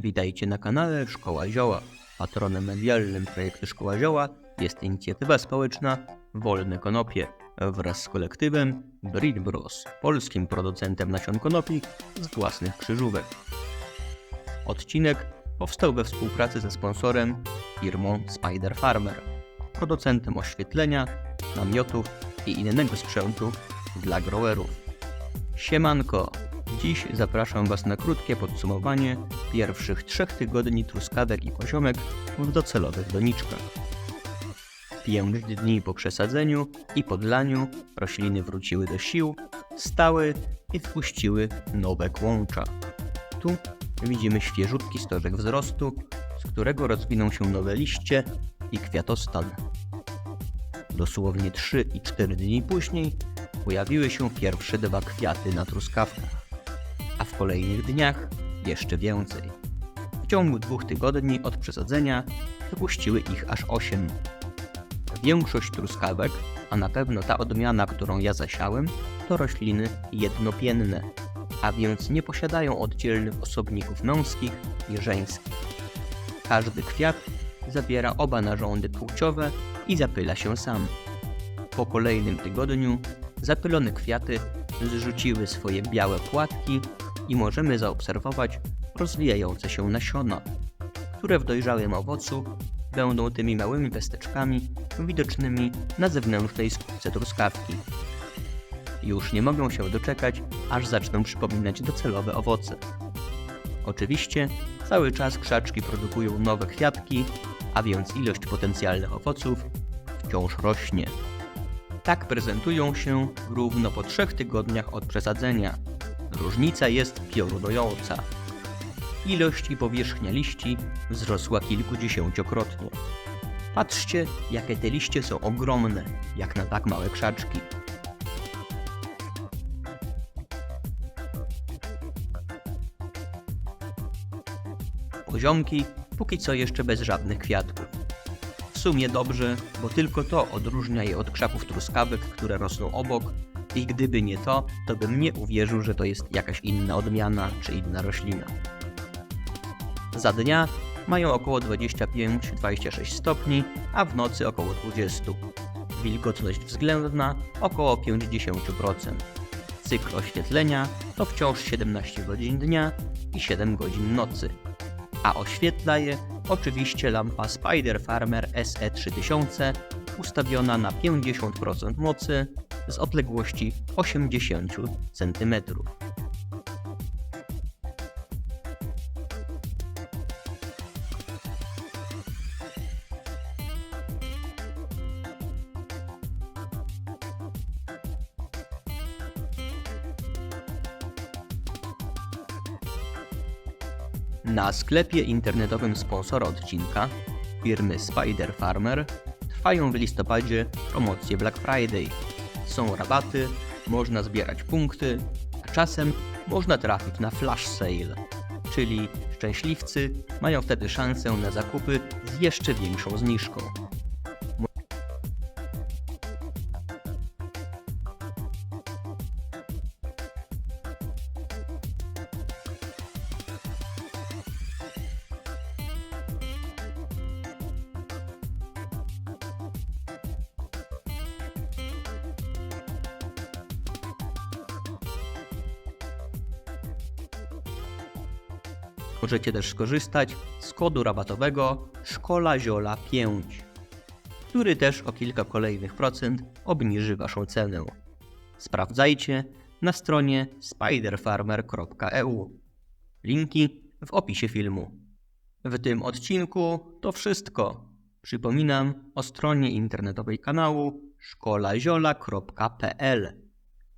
Witajcie na kanale Szkoła Zioła. Patronem medialnym projektu Szkoła Zioła jest inicjatywa społeczna Wolne Konopie wraz z kolektywem Breed Bros, polskim producentem nasion konopi z własnych krzyżówek. Odcinek powstał we współpracy ze sponsorem firmą Spider Farmer, producentem oświetlenia, namiotów i innego sprzętu dla growerów. Siemanko! Dziś zapraszam Was na krótkie podsumowanie pierwszych trzech tygodni truskawek i poziomek w docelowych doniczkach. Pięć dni po przesadzeniu i podlaniu rośliny wróciły do sił, stały i wpuściły nowe kłącza. Tu widzimy świeżutki stożek wzrostu, z którego rozwiną się nowe liście i kwiatostan. Dosłownie 3 i 4 dni później pojawiły się pierwsze dwa kwiaty na truskawkach, w kolejnych dniach jeszcze więcej. W ciągu dwóch tygodni od przesadzenia wypuściły ich aż 8. Większość truskawek, a na pewno ta odmiana, którą ja zasiałem, to rośliny jednopienne, a więc nie posiadają oddzielnych osobników męskich i żeńskich. Każdy kwiat zawiera oba narządy płciowe i zapyla się sam. Po kolejnym tygodniu zapylone kwiaty zrzuciły swoje białe płatki i możemy zaobserwować rozwijające się nasiona, które w dojrzałym owocu będą tymi małymi pesteczkami widocznymi na zewnętrznej skórce truskawki. Już nie mogę się doczekać, aż zaczną przypominać docelowe owoce. Oczywiście cały czas krzaczki produkują nowe kwiatki, a więc ilość potencjalnych owoców wciąż rośnie. Tak prezentują się równo po trzech tygodniach od przesadzenia. Różnica jest piorunująca. Ilość i powierzchnia liści wzrosła kilkudziesięciokrotnie. Patrzcie, jakie te liście są ogromne, jak na tak małe krzaczki. Poziomki póki co jeszcze bez żadnych kwiatków. W sumie dobrze, bo tylko to odróżnia je od krzaków truskawek, które rosną obok i gdyby nie to, to bym nie uwierzył, że to jest jakaś inna odmiana czy inna roślina. Za dnia mają około 25-26 stopni, a w nocy około 20. Wilgotność względna około 50%. Cykl oświetlenia to wciąż 17 godzin dnia i 7 godzin nocy. A oświetla je oczywiście lampa Spider Farmer SE3000 ustawiona na 50% mocy z odległości 80 cm. Na sklepie internetowym sponsora odcinka, firmy Spider Farmer, trwają w listopadzie promocje Black Friday. Są rabaty, można zbierać punkty, a czasem można trafić na flash sale, czyli szczęśliwcy mają wtedy szansę na zakupy z jeszcze większą zniżką. Możecie też skorzystać z kodu rabatowego Szkola Ziola 5, który też o kilka kolejnych procent obniży Waszą cenę. Sprawdzajcie na stronie spiderfarmer.eu. Linki w opisie filmu. W tym odcinku to wszystko. Przypominam o stronie internetowej kanału szkolaziola.pl,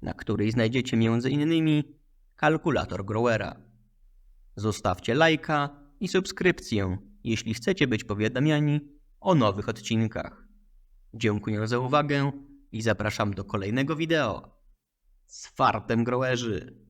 na której znajdziecie m.in. kalkulator growera. Zostawcie lajka i subskrypcję, jeśli chcecie być powiadamiani o nowych odcinkach. Dziękuję za uwagę i zapraszam do kolejnego wideo. Z fartem growerzy!